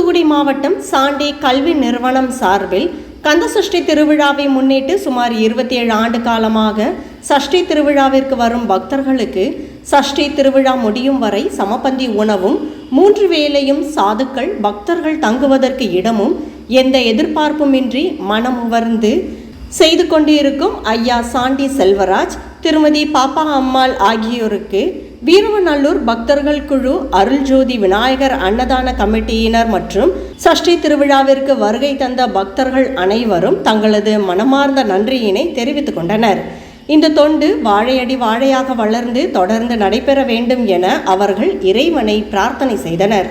தூத்துக்குடி மாவட்டம் சாண்டி கல்வி நிறுவனம் சார்பில் கந்த சஷ்டி திருவிழாவை முன்னிட்டு சுமார் இருபத்தி ஏழு ஆண்டு காலமாக சஷ்டி திருவிழாவிற்கு வரும் பக்தர்களுக்கு சஷ்டி திருவிழா முடியும் வரை சமபந்தி உணவும் மூன்று வேளையும் சாதுக்கள் பக்தர்கள் தங்குவதற்கு இடமும் எந்த எதிர்பார்ப்புமின்றி மனம் உவர்ந்து செய்து கொண்டிருக்கும் ஐயா சாண்டி செல்வராஜ் திருமதி பாப்பா அம்மாள் ஆகியோருக்கு வீரவநல்லூர் பக்தர்கள் குழு அருள்ஜோதி விநாயகர் அன்னதான கமிட்டியினர் மற்றும் சஷ்டி திருவிழாவிற்கு வருகை தந்த பக்தர்கள் அனைவரும் தங்களது மனமார்ந்த நன்றியினை தெரிவித்துக் கொண்டனர். இந்த தொண்டு வாழையடி வாழையாக வளர்ந்து தொடர்ந்து நடைபெற வேண்டும் என அவர்கள் இறைவனை பிரார்த்தனை செய்தனர்.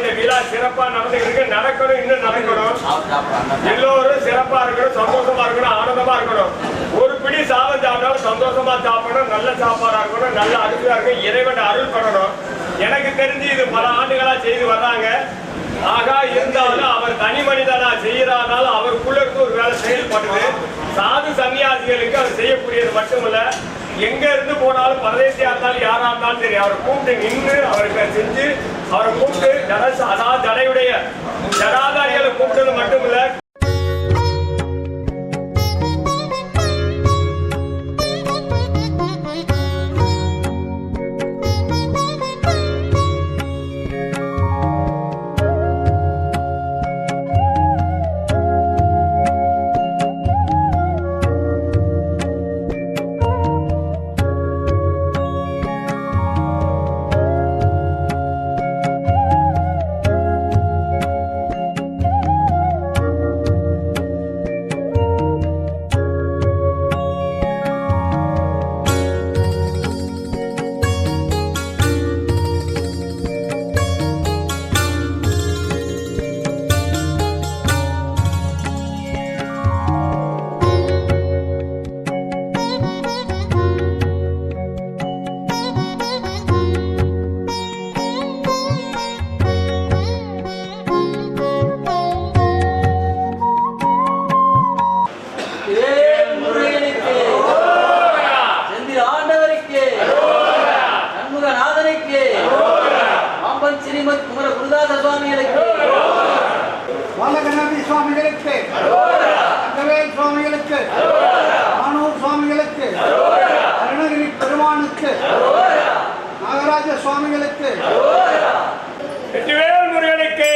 இந்த விழா சிறப்பா நடந்துருக்கு நடக்கணும் இன்னும் நடக்கணும். எல்லோரும் சிறப்பா இருக்கணும் சந்தோஷமா இருக்கணும் ஆனந்தமா இருக்கணும். ஒரு பிடி சாதம் சாப்பிட்டாலும் சந்தோஷமா சாப்பிடணும் நல்ல சாப்பாடா இருக்கணும் நல்ல அருமையா இருக்கும் இறைவன் அருள் பண்ணணும். எனக்கு தெரிஞ்சு இது பல ஆண்டுகளா செய்து வர்றாங்க. ஆகா இருந்தாலும் அவர் தனி மனிதனா செய்யறானால அவருக்குள்ள இருந்து ஒரு வேலை செயல்படுது. சாது சன்னியாசிகளுக்கு அவர் செய்யக்கூடியது மட்டுமல்ல எங்க இருந்து போனாலும் பரதேசியா இருந்தாலும் யாரா இருந்தாலும் சரி அவரை கூப்பிட்டு நின்று அவருக்கு செஞ்சு அவரை கூப்பிட்டு ஜட அதாவது தடையுடைய ஜடாதாரிகளை கூப்பிட்டது மட்டுமில்ல இல்லை குருதாச சுவாமிகளுக்கு. பாலகணபதி சுவாமிகளுக்கு. அங்கவேல் சுவாமிகளுக்கு. ஆனூர் சுவாமிகளுக்கு. அருணகிரி பெருமானுக்கு. நாகராஜ சுவாமிகளுக்கு. வெற்றிவேல் முருகனுக்கு.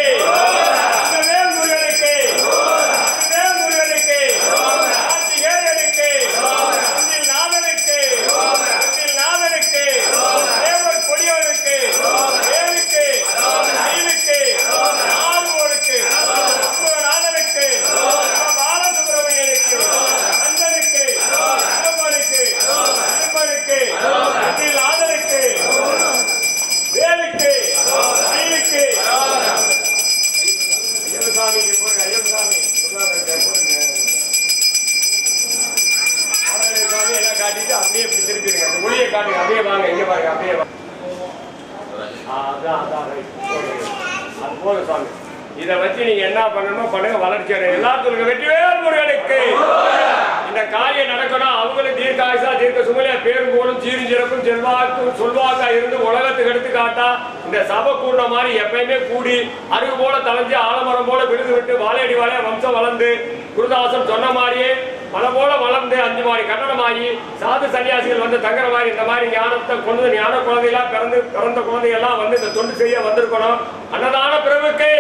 வாழையடி வாழையா வம்சம் வளர்ந்து குருதாசன் சொன்ன மாதிரியே மலை போல வளர்ந்து அஞ்சு மாடி கட்டணமாகி சாது சன்னியாசிகள் வந்து தங்குற மாதிரி இந்த மாதிரி ஞானத்தை கொண்டு ஞான குழந்தைகளா பிறந்து பிறந்த குழந்தைகள்லாம் வந்து இந்த தொண்டு செய்ய வந்திருக்கணும். அன்னதான பிரபுக்கு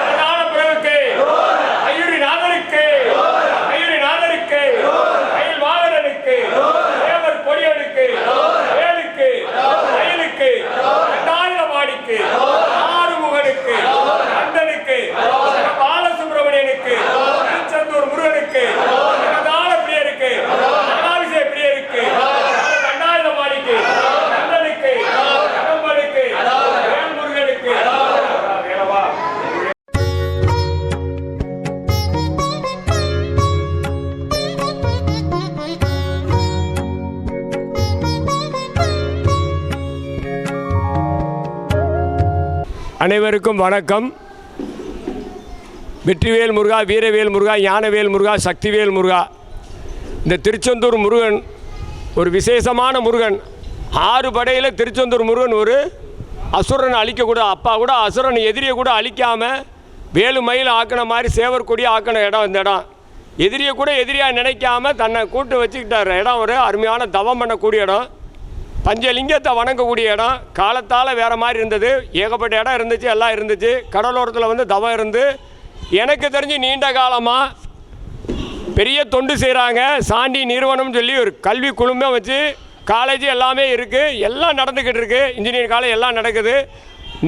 அன்னதான பிரபுக்கு ஐயரி நாதனுக்கு அனைவருக்கும் வணக்கம். வெற்றிவேல் முருகா வீரவேல் முருகா ஞானவேல் முருகா சக்திவேல் முருகா. இந்த திருச்செந்தூர் முருகன் ஒரு விசேஷமான முருகன். ஆறு படையில் திருச்செந்தூர் முருகன் ஒரு அசுரனை அழிக்கக்கூட அப்பா கூட அசுரன் எதிரியை கூட அழிக்காமல் வேலு மயில் ஆக்கின மாதிரி சேவர் கொடி ஆக்கின இடம் இந்த இடம். எதிரியை கூட எதிரியாக நினைக்காம தன்னை கூட்டு வச்சுக்கிட்டார். இடம் ஒரு அருமையான தவம் பண்ணக்கூடிய இடம். பஞ்சலிங்கத்தை வணங்கக்கூடிய இடம். காலத்தால் வேறு மாதிரி இருந்தது. ஏகப்பட்ட இடம் இருந்துச்சு எல்லாம் இருந்துச்சு. கடலோரத்தில் வந்து தவம் இருந்து எனக்கு தெரிஞ்சு நீண்ட காலமாக பெரிய தொண்டு செய்கிறாங்க சாண்டி நிறுவனம்னு சொல்லி ஒரு கல்வி குழுமம் வச்சு காலேஜ் எல்லாமே இருக்குது எல்லாம் நடந்துக்கிட்டு இருக்குது இன்ஜினியரிங் காலேஜ் எல்லாம் நடக்குது.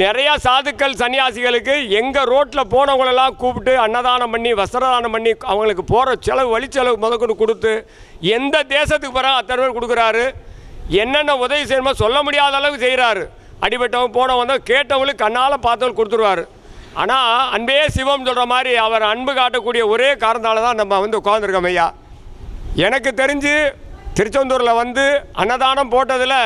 நிறையா சாதுக்கள் சன்னியாசிகளுக்கு எங்கள் ரோட்டில் போனவங்களெல்லாம் கூப்பிட்டு அன்னதானம் பண்ணி வஸ்திரதானம் பண்ணி அவங்களுக்கு போகிற செலவு வழி செலவு முதற்கொண்டு கொடுத்து எந்த தேசத்துக்கு போகிறாங்க அத்தனை பேர் கொடுக்குறாரு. என்னென்ன உதவி செய்யணுமோ சொல்ல முடியாத அளவுக்கு செய்கிறாரு அடிபட்டவங்க போனவங்க வந்தவங்க கேட்டவங்களுக்கு கண்ணால் பார்த்தவங்க கொடுத்துருவாரு. ஆனால் அன்பே சிவம் சொல்கிற மாதிரி அவர் அன்பு காட்டக்கூடிய ஒரே காரணத்தால் தான் நம்ம வந்து உட்காந்துருக்கோம் ஐயா. எனக்கு தெரிஞ்சு திருச்செந்தூரில் வந்து அன்னதானம் போட்டதில்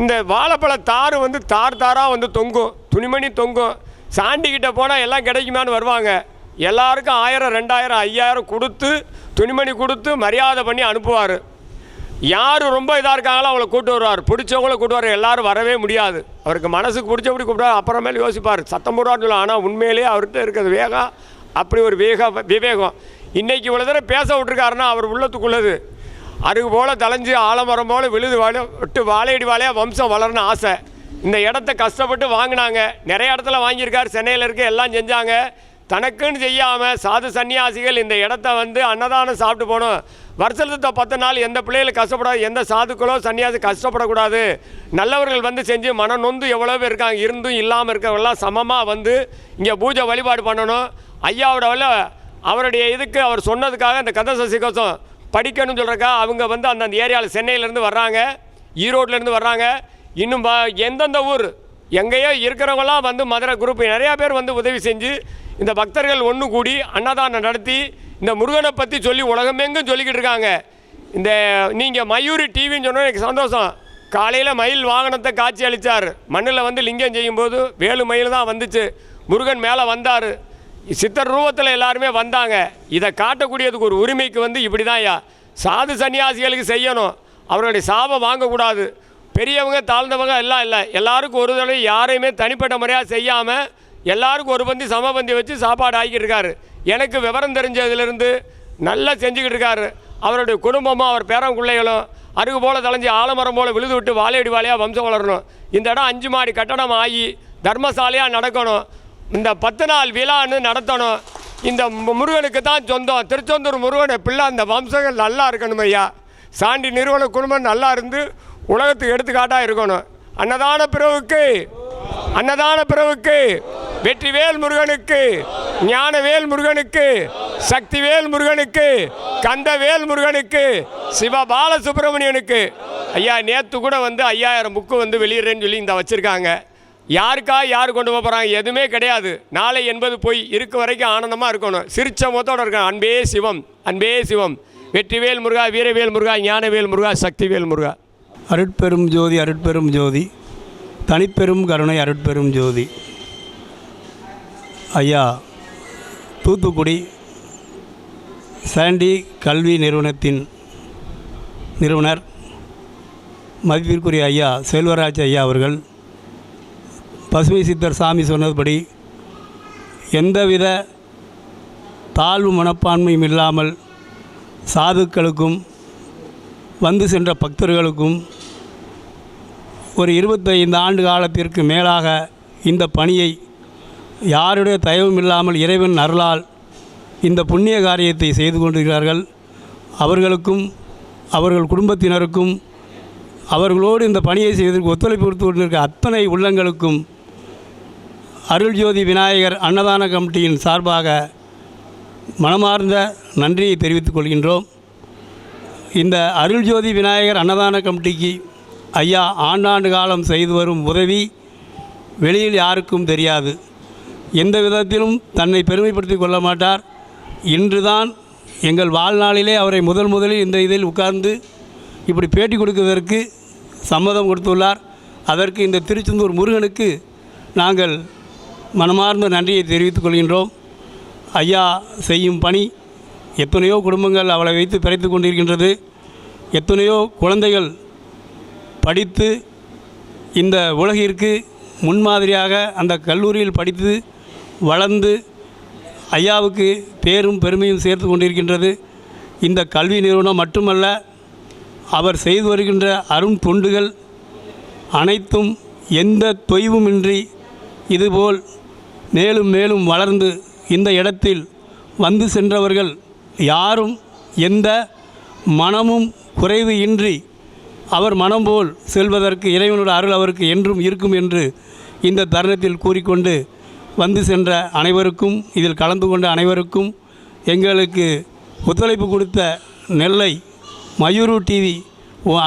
இந்த வாழைப்பழ தார் வந்து தார் தாராக வந்து தொங்கும். துணிமணி தொங்கும். சாண்டிக்கிட்ட போனால் எல்லாம் கிடைக்குமான்னு வருவாங்க. எல்லாருக்கும் ஆயிரம் ரெண்டாயிரம் ஐயாயிரம் கொடுத்து துணிமணி கொடுத்து மரியாதை பண்ணி அனுப்புவார். யார் ரொம்ப இதாக இருக்காங்களோ அவளை கூட்டு வருவார். பிடிச்சவங்கள கூட்டு வர எல்லாரும் வரவே முடியாது. அவருக்கு மனசுக்கு பிடிச்சபடி கூப்பிட்டாரு அப்புறமேல யோசிப்பார். சத்தம் போடுவார்னு ஆனால் உண்மையிலேயே அவர்கிட்ட இருக்கிறது வேகம் அப்படி ஒரு வேக விவேகம். இன்னைக்கு இவ்வளோ தடவை பேச விட்டுருக்காருன்னா அவர் உள்ளத்துக்குள்ளது. அருகு போல் தலைஞ்சு ஆலமரம் போல் விழுது வாழ விட்டு வாழையடி வாழையாக வம்சம் வளரணும் ஆசை. இந்த இடத்த கஷ்டப்பட்டு வாங்கினாங்க. நிறைய இடத்துல வாங்கியிருக்கார். சென்னையில் இருக்க எல்லாம் செஞ்சாங்க. தனக்குன்னு செய்யாமல் சாது சன்னியாசிகள் இந்த இடத்த வந்து அன்னதானம் சாப்பிட்டு போகணும் வருஷத்தை பத்து நாள் எந்த பிள்ளைகளும் கஷ்டப்படாது எந்த சாதுக்களோ சன்னியாசி கஷ்டப்படக்கூடாது. நல்லவர்கள் வந்து செஞ்சு மன நொந்து எவ்வளோ பேர் இருக்காங்க இருந்தும் இல்லாமல் இருக்கிறவங்களாம் சமமாக வந்து இங்கே பூஜை வழிபாடு பண்ணணும். ஐயாவோட வல்ல அவருடைய இதுக்கு அவர் சொன்னதுக்காக இந்த கந்த சசி படிக்கணும்னு சொல்கிறக்கா அவங்க வந்து அந்தந்த ஏரியாவில் சென்னையிலேருந்து வர்றாங்க ஈரோட்லேருந்து வர்றாங்க. இன்னும் எந்தெந்த ஊர் எங்கேயோ இருக்கிறவங்களாம் வந்து மதுரை குரூப் நிறையா பேர் வந்து உதவி செஞ்சு இந்த பக்தர்கள் ஒன்று கூடி அன்னதானம் நடத்தி இந்த முருகனை பற்றி சொல்லி உலகமெங்கும் சொல்லிக்கிட்டு இருக்காங்க. இந்த நீங்கள் மயூரி டிவின்னு சொன்னால் எனக்கு சந்தோஷம். காலையில் மயில் வாகனத்தை காட்சி அளித்தார் மண்ணில் வந்து லிங்கம் செய்யும்போது வேலு மயில் தான் வந்துச்சு. முருகன் மேலே வந்தார். சித்தர் ரூபத்தில் எல்லாருமே வந்தாங்க. இதை காட்டக்கூடியதுக்கு ஒரு உரிமைக்கு வந்து இப்படி தான் ஐயா. சாது சன்னியாசிகளுக்கு செய்யணும். அவர்களுடைய சாபம் வாங்கக்கூடாது. பெரியவங்க தாழ்ந்தவங்க எல்லாம் இல்லை. எல்லாருக்கும் ஒரு தடவை யாரையுமே தனிப்பட்ட முறையாக செய்யாமல் எல்லாருக்கும் ஒரு பந்தி சமபந்தி வச்சு சாப்பாடு ஆக்கிட்டு இருக்காரு. எனக்கு விவரம் தெரிஞ்சதுலேருந்து நல்லா செஞ்சுக்கிட்டு இருக்காரு. அவருடைய குடும்பமும் அவர் பேரங்குள்ளைகளும் அருகு போல் தலைஞ்சு ஆலமரம் போல் விழுது விட்டு வாழையடி வாழையாக வம்சம் வளரணும். இந்த இடம் அஞ்சு மாடி கட்டடம் ஆகி தர்மசாலையாக நடக்கணும். இந்த பத்து நாள் விழான்னு நடத்தணும். இந்த முருகனுக்கு தான் சொந்தம். திருச்செந்தூர் முருகனை பிள்ளை அந்த வம்சங்கள் நல்லா இருக்கணும் ஐயா. சாண்டி நிறுவன குடும்பம் நல்லா இருந்து உலகத்துக்கு எடுத்துக்காட்டாக இருக்கணும். அன்னதான பிறவுக்கு அன்னதான பிறவுக்கு வெற்றிவேல் முருகனுக்கு ஞானவேல் முருகனுக்கு சக்திவேல் முருகனுக்கு கந்தவேல் முருகனுக்கு சிவ பாலசுப்ரமணியனுக்கு ஐயா நேற்று கூட வந்து ஐயாயிரம் புக்கு வந்து வெளியிடுறேன்னு சொல்லி இந்த வச்சுருக்காங்க. யாருக்கா யார் கொண்டு போக போகிறாங்க எதுவுமே கிடையாது. நாளை என்பது போய் இருக்க வரைக்கும் ஆனந்தமாக இருக்கணும். சிரிச்ச முகத்தோடு இருக்கணும். அன்பே சிவம் அன்பே சிவம். வெற்றிவேல் முருகா வீரவேல் முருகா ஞானவேல் முருகா சக்திவேல் முருகா. அருட்பெரும் ஜோதி அருட்பெரும் ஜோதி. தனிப்பெரும் கருணை அருட்பெரும் ஜோதி. ஐயா தூத்துக்குடி சாண்டி கல்வி நிறுவனத்தின் நிறுவனர் மதிப்பிற்குரிய ஐயா செல்வராஜ் ஐயா அவர்கள் பசுமை சித்தர் சாமி சொன்னதுபடி எந்தவித தாழ்வு மனப்பான்மையும் இல்லாமல் சாதுக்களுக்கும் வந்து சென்ற பக்தர்களுக்கும் ஒரு இருபத்தைந்து ஆண்டு காலத்திற்கு மேலாக இந்த பணியை யாருடைய தயவும் இல்லாமல் இறைவன் அருளால் இந்த புண்ணிய காரியத்தை செய்து கொண்டிருக்கிறார்கள். அவர்களுக்கும் அவர்கள் குடும்பத்தினருக்கும் அவர்களோடு இந்த பணியை செய்வதற்கு ஒத்துழைப்பு கொடுத்து கொண்டிருக்க அத்தனை உள்ளங்களுக்கும் அருள்ஜோதி விநாயகர் அன்னதான கமிட்டியின் சார்பாக மனமார்ந்த நன்றியை தெரிவித்துக் கொள்கின்றோம். இந்த அருள்ஜோதி விநாயகர் அன்னதான கமிட்டிக்கு ஐயா ஆண்டாண்டு காலம் செய்து வரும் உதவி வெளியில் யாருக்கும் தெரியாது. எந்த விதத்திலும் தன்னை பெருமைப்படுத்திக் கொள்ள மாட்டார். இன்றுதான் எங்கள் வாழ்நாளிலே அவரை முதல் முதலில் இந்த இதில் உட்கார்ந்து இப்படி பேட்டி கொடுக்குவதற்கு சம்மதம் கொடுத்துள்ளார். அதற்கு இந்த திருச்செந்தூர் முருகனுக்கு நாங்கள் மனமார்ந்த நன்றியை தெரிவித்துக் கொள்கின்றோம். ஐயா செய்யும் பணி எத்தனையோ குடும்பங்கள் அவளை வைத்து பிழைத்து கொண்டிருக்கின்றது. எத்தனையோ குழந்தைகள் படித்து இந்த உலகிற்கு முன்மாதிரியாக அந்த கல்லூரியில் படித்து வளர்ந்து ஐயாவுக்கு பேரும் பெருமையும் சேர்த்து கொண்டிருக்கின்றது. இந்த கல்வி நிறுவனம் மட்டுமல்ல அவர் செய்து வருகின்ற அரும் தொண்டுகள் அனைத்தும் எந்த தொய்வுமின்றி இதுபோல் மேலும் மேலும் வளர்ந்து இந்த இடத்தில் வந்து சென்றவர்கள் யாரும் எந்த மனமும் குறைவு இன்றி அவர் மனம் போல் செல்வதற்கு இறைவனோட அருள் அவருக்கு என்றும் இருக்கும் என்று இந்த தருணத்தில் கூறிக்கொண்டு வந்து சென்ற அனைவருக்கும் இதில் கலந்து கொண்ட அனைவருக்கும் எங்களுக்கு ஒத்துழைப்பு கொடுத்த நெல்லை மயூரு டிவி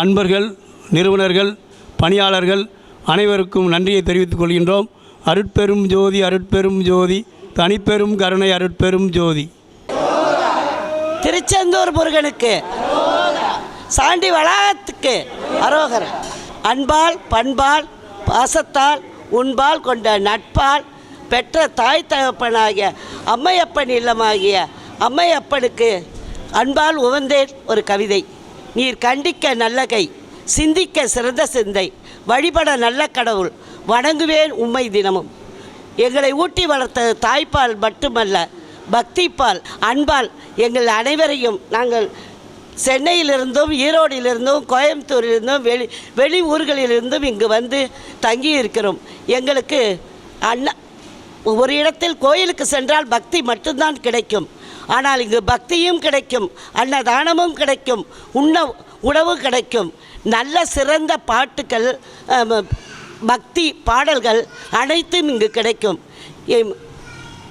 அன்பர்கள் நிறுவனர்கள் பணியாளர்கள் அனைவருக்கும் நன்றியை தெரிவித்துக் கொள்கின்றோம். அருட்பெரும் ஜோதி அருட்பெரும் ஜோதி தனிப்பெரும் கருணை அருட்பெரும் ஜோதி. திருச்செந்தூர் முருகனுக்கு சாண்டி வளாகத்துக்கு அரோகர் அன்பால் பண்பால் பாசத்தால் உண்பால் கொண்ட நட்பால் பெற்ற தாய் தகப்பனாகிய அம்மையப்பன் இல்லமாகிய அம்மையப்பனுக்கு அன்பால் உவந்தேன் ஒரு கவிதை. நீர் கண்டிக்க நல்ல கை சிந்திக்க சிறந்த சிந்தை வழிபட நல்ல கடவுள் வணங்குவேன் உம்மை தினமும். எங்களை ஊட்டி வளர்த்த தாய்ப்பால் மட்டுமல்ல பக்திப்பால் அன்பால் எங்கள் அனைவரையும் நாங்கள் சென்னையிலிருந்தும் ஈரோடிலிருந்தும் கோயம்புத்தூரிலிருந்தும் வெளி வெளி ஊர்களிலிருந்தும் இங்கு வந்து தங்கி இருக்கிறோம் எங்களுக்கு அண்ணா ஒரு இடத்தில் கோயிலுக்கு சென்றால் பக்தி மட்டும்தான் கிடைக்கும். ஆனால் இங்கு பக்தியும் கிடைக்கும் அன்னதானமும் கிடைக்கும் உண்ண உணவு கிடைக்கும். நல்ல சிறந்த பாட்டுக்கள் பக்தி பாடல்கள் அனைத்தும் இங்கு கிடைக்கும். எம்-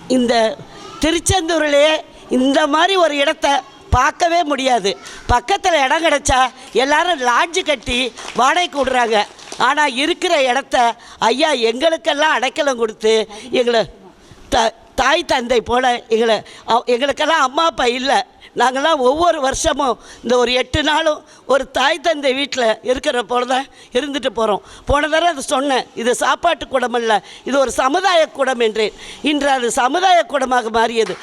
இந்த திருச்செந்தூரிலே இந்த மாதிரி ஒரு இடத்தை பார்க்கவே முடியாது. பக்கத்தில் இடம் கிடச்சா எல்லாரும் லாட்ஜு கட்டி வாடகைக்கு விடுறாங்க ஆனால் இருக்கிற இடத்த ஐயா எங்களுக்கெல்லாம் அடைக்கலம் கொடுத்து எங்களை த தாய் தந்தை போல எங்களை எங்களுக்கெல்லாம் அம்மா அப்பா இல்லை. நாங்கள்லாம் ஒவ்வொரு வருஷமும் இந்த ஒரு எட்டு நாளும் ஒரு தாய் தந்தை வீட்டில் இருக்கிற போல தான் இருந்துட்டு போகிறோம் போன தடவை அது சொன்னேன் இது சாப்பாட்டு கூடம் அல்ல இது ஒரு சமுதாய கூடம் என்றேன். இன்று அது சமுதாய கூடமாக மாறியது.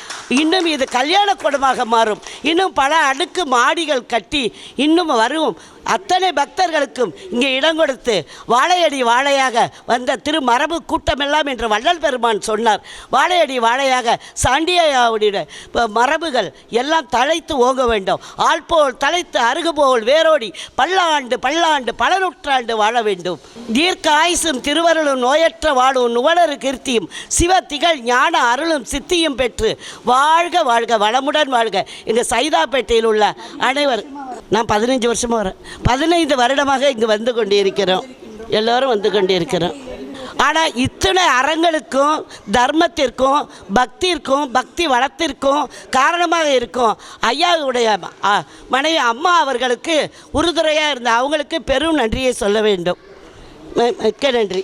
இன்னும் இது கல்யாண கூடமாக மாறும். இன்னும் பல அடுக்கு மாடிகள் கட்டி இன்னும் வரும் அத்தனை பக்தர்களுக்கும் இங்கே இடம் கொடுத்து வாழையடி வாழையாக வந்த திரு மரபு கூட்டமெல்லாம் என்று வள்ளல் பெருமான் சொன்னார். வாழையடி வாழையாக சாண்டியாவுடைய மரபுகள் எல்லாம் தழைத்து ஓங்க வேண்டும். ஆள் போல் தலைத்து வேரோடி பல்லாண்டு பல்லாண்டு பல நூற்றாண்டு வாழ வேண்டும். தீர்க்க ஆயுசும் திருவருளும் நோயற்ற வாழும் நுவலரு கீர்த்தியும் சிவ திகழ் ஞான அருளும் சித்தியும் பெற்று வாழ்க வாழ்க வளமுடன் வாழ்க. எங்கள் சைதாப்பேட்டையில் உள்ள அனைவர் நான் பதினஞ்சு வருஷமாக வரேன் பதினைந்து வருடமாக இங்கு வந்து கொண்டிருக்கிறோம். எல்லோரும் வந்து கொண்டிருக்கிறோம். ஆனால் இத்தனை அறங்களுக்கும் தர்மத்திற்கும் பக்திற்கும் பக்தி வளத்திற்கும் காரணமாக இருக்கும் ஐயாவுடைய மனைவி அம்மா அவர்களுக்கு உறுதுறையாக இருந்த அவங்களுக்கு பெரும் நன்றியை சொல்ல வேண்டும். மிக்க நன்றி.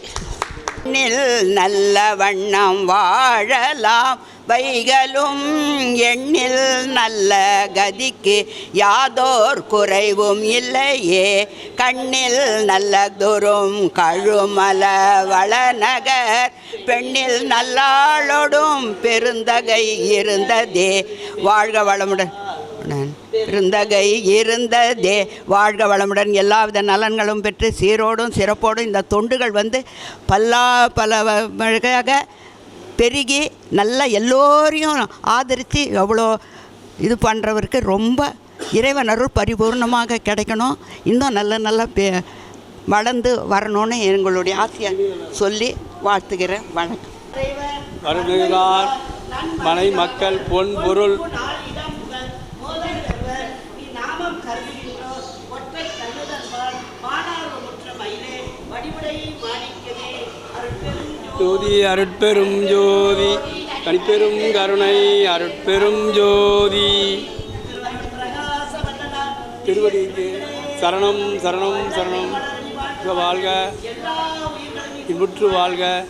எண்ணில் நல்ல வண்ணம் வாழலாம். வைகளும் எண்ணில் நல்ல கதிக்கு யாதோர் குறைவும் இல்லையே. கண்ணில் நல்ல துரும் கழுமல வளநகர். பெண்ணில் நல்லாளோடும் பெருந்தகை இருந்ததே. வாழ்க வளமுடன். இருந்தகை இருந்ததே. வாழ்க வளமுடன். எல்லாவித நலன்களும் பெற்று சீரோடும் சிறப்போடும் இந்த தொண்டுகள் வந்து பல்லா பல வ- பெருகி நல்லா எல்லோரையும் ஆதரித்து எவ்வளோ இது பண்ணுறவருக்கு ரொம்ப இறைவன் அருள் பரிபூர்ணமாக கிடைக்கணும். இன்னும் நல்ல நல்ல வளர்ந்து வரணும்னு எங்களுடைய ஆசையை சொல்லி வாழ்த்துகிறேன். வணக்கம். மனை மக்கள் பொன் பொருள் ஜோதி அருட்பெரும் ஜோதி தனிப்பெரும் கருணை அருட்பெரும் ஜோதி. திருவடிக்கு சரணம் சரணம் சரணம். மிக வாழ்க. இன்புற்று வாழ்க.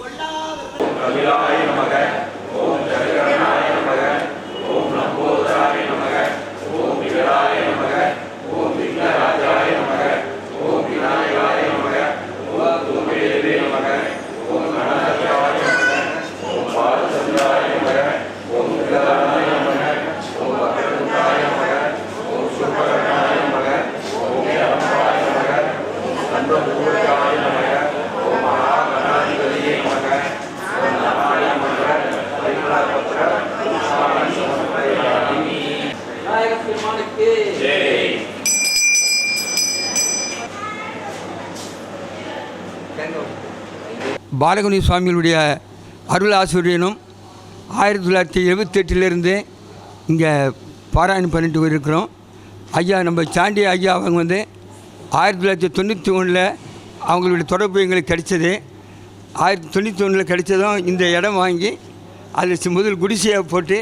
விநாயகப் பெருமானுக்கு பாலகுனி சுவாமிகளுடைய அருள் ஆசிரியனும் ஆயிரத்தி தொள்ளாயிரத்தி எழுபத்தெட்டிலிருந்து இங்கே பாராயணம் பண்ணிட்டு இருக்கிறோம் ஐயா நம்ம சாண்டி ஐயா அவங்க வந்து ஆயிரத்தி தொள்ளாயிரத்தி தொண்ணூற்றி ஒன்றில் அவங்களுடைய தொடர்பு எங்களுக்கு கிடைச்சது. ஆயிரத்தி தொண்ணூற்றி ஒன்றில் கிடைச்சதும் இந்த இடம் வாங்கி அதில் முதல் குடிசையை போட்டு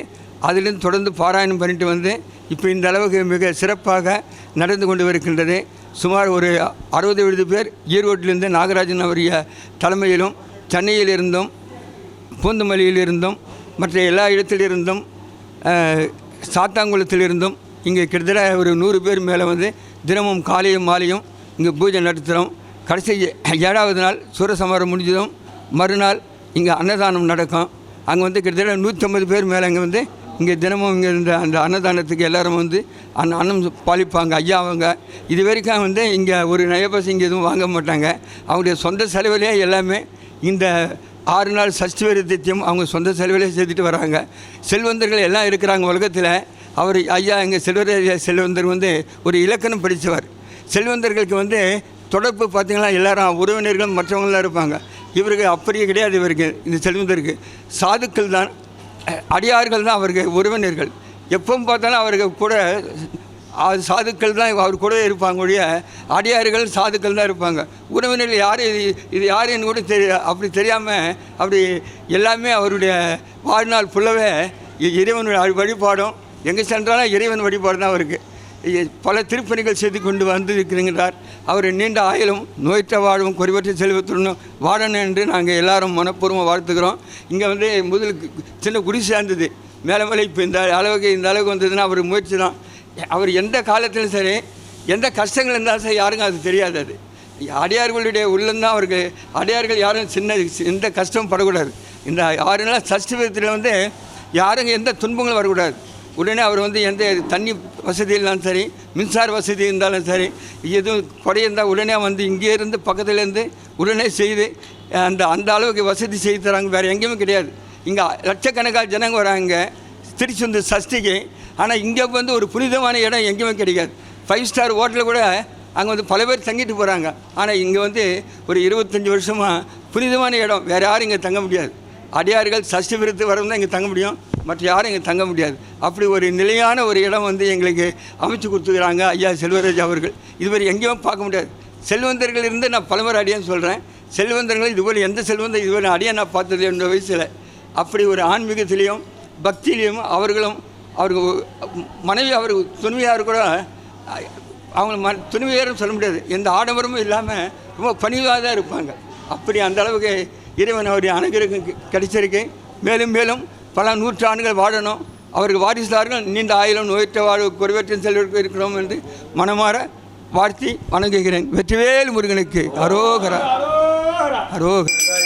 அதிலிருந்து தொடர்ந்து பாராயணம் பண்ணிட்டு வந்து இப்போ இந்த அளவுக்கு மிக சிறப்பாக நடந்து கொண்டு வருகின்றது. சுமார் ஒரு அறுபது எழுபது பேர் ஈரோட்டிலிருந்து நாகராஜன் அவருடைய தலைமையிலும் சென்னையிலிருந்தும் பூந்தமல்லியிலிருந்தும் மற்ற எல்லா இடத்திலிருந்தும் சாத்தாங்குளத்திலிருந்தும் இங்கே கிட்டத்தட்ட ஒரு நூறு பேர் மேலே வந்து தினமும் காலையும் மாலையும் இங்கே பூஜை நடத்துகிறோம் கடைசி ஏழாவது நாள் சூரசமரம் முடிஞ்சதும் மறுநாள் இங்கே அன்னதானம் நடக்கும். அங்கே வந்து கிட்டத்தட்ட நூற்றம்பது பேர் மேலே அங்கே வந்து இங்கே தினமும் இங்கே இருந்த அந்த அன்னதானத்துக்கு எல்லாரும் வந்து அந்த அன்னம் பாலிப்பாங்க ஐயா அவங்க இது வரைக்கும் வந்து இங்கே ஒரு நயபஸ் இங்கே எதுவும் வாங்க மாட்டாங்க. அவங்களுடைய சொந்த செலவிலே எல்லாமே இந்த ஆறு நாள் சஷ்டி அவங்க சொந்த செலவிலே செய்துட்டு வராங்க. செல்வந்தர்கள் எல்லாம் இருக்கிறாங்க உலகத்தில். அவர் ஐயா எங்கள் செல்வர் செல்வந்தர் வந்து ஒரு இலக்கணம் படித்தவர் செல்வந்தர்களுக்கு வந்து தொடர்பு பார்த்திங்கன்னா எல்லாரும் உறவினர்கள் மற்றவங்களாம் இருப்பாங்க. இவருக்கு அப்படியே கிடையாது இவருக்கு இந்த செல்வந்தருக்கு. சாதுக்கள் தான் அடியார்கள் தான் அவருக்கு உறவினர்கள். எப்பவும் பார்த்தாலும் அவருக்கு கூட அது சாதுக்கள் தான் அவர் கூட இருப்பாங்க ஒழிய அடியார்கள் சாதுக்கள் தான் இருப்பாங்க. உறவினர்கள் யார் இது இது யாருன்னு கூட தெரிய அப்படி தெரியாமல் அப்படி எல்லாமே அவருடைய வாழ்நாள் ஃபுல்லவே இறைவனுடைய வழிபாடும் எங்கே சென்றாலும் இறைவன் வழிபாடு தான் அவருக்கு பல திருப்பணிகள் செய்து கொண்டு வந்திருக்கிறார் அவர் நீண்ட ஆயுளும் நோயற்ற வாழும் குறைவற்ற செல்வத்துடனும் வாழணும் என்று நாங்கள் எல்லாரும் மனப்பூர்வமாக வாழ்த்துக்கிறோம். இங்கே வந்து முதலுக்கு சின்ன குடிசை இருந்தது. மேலே மேலே இப்போ இந்த அளவுக்கு இந்த அளவுக்கு வந்ததுன்னா அவர் முயற்சி தான் அவர் எந்த காலத்திலும் சரி எந்த கஷ்டங்கள் இருந்தாலும் சரி யாருக்கும் அது தெரியாது அது. அடியார்களுடைய உள்ளந்தான் அவருக்கு அடியார்கள் யாரும் சின்ன எந்த கஷ்டமும் படக்கூடாது. இந்த ஆறு சஷ்டி விதத்தில் வந்து யாரும் எந்த துன்பங்களும் வரக்கூடாது. உடனே அவர் வந்து எந்த தண்ணி வசதி இருந்தாலும் சரி மின்சார வசதி இருந்தாலும் சரி எதுவும் குறையிருந்தால் உடனே வந்து இங்கே இருந்து பக்கத்துலேருந்து உடனே செய்து அந்த அந்த அளவுக்கு வசதி செய்து தராங்க. வேறு எங்கேயுமே கிடையாது. இங்கே லட்சக்கணக்கான ஜனங்க வராங்க. திருச்செந்தூர் சஷ்டிக்கு. ஆனால் இங்கே வந்து ஒரு புனிதமான இடம் எங்கேயுமே கிடைக்காது. ஃபைவ் ஸ்டார் ஹோட்டலில் கூட அங்கே வந்து பல பேர் தங்கிட்டு போகிறாங்க ஆனால் இங்கே வந்து ஒரு இருபத்தஞ்சி வருஷமாக புனிதமான இடம். வேறு யாரும் இங்கே தங்க முடியாது. அடியார்கள் சஷ்டி விருத்து வரவும் தான் இங்கே தங்க முடியும். மற்ற யாரும் இங்கே தங்க முடியாது. அப்படி ஒரு நிலையான ஒரு இடம் வந்து எங்களுக்கு அமைச்சு கொடுத்துக்கிறாங்க ஐயா செல்வராஜ் அவர்கள். இதுவரை எங்கேயும் பார்க்க முடியாது. செல்வந்தர்கள் இருந்து நான் பலமுறை அடியான்னு சொல்கிறேன் செல்வந்தர்கள் இதுபோல் எந்த செல்வந்தர் இதுவரை அடியாக நான் பார்த்தது என்ற வயசில். அப்படி ஒரு ஆன்மீகத்திலையும் பக்தியிலையும் அவர்களும் அவருக்கு மனைவி அவர் துணிவியார் கூட அவங்க ம துணிவியாரும் சொல்ல முடியாது. எந்த ஆடம்பரமும் இல்லாமல் ரொம்ப பணிவாக தான் இருப்பாங்க. அப்படி அந்த அளவுக்கு இறைவன் அவருடைய அனுகிரகம் கி- கிடைச்சிருக்கு. மேலும் மேலும் பல நூற்றாண்டுகள் வாழணும். அவருக்கு வாரிசுதார்கள். நீண்ட ஆயிலும் நோயற்ற வாழ்வு குறைவற்ற செல்வருக்கு இருக்கிறோம் என்று மனமாற வாழ்த்தி வணங்குகிறேன். வெற்றிவேல் முருகனுக்கு அரோகரா. அரோகரா.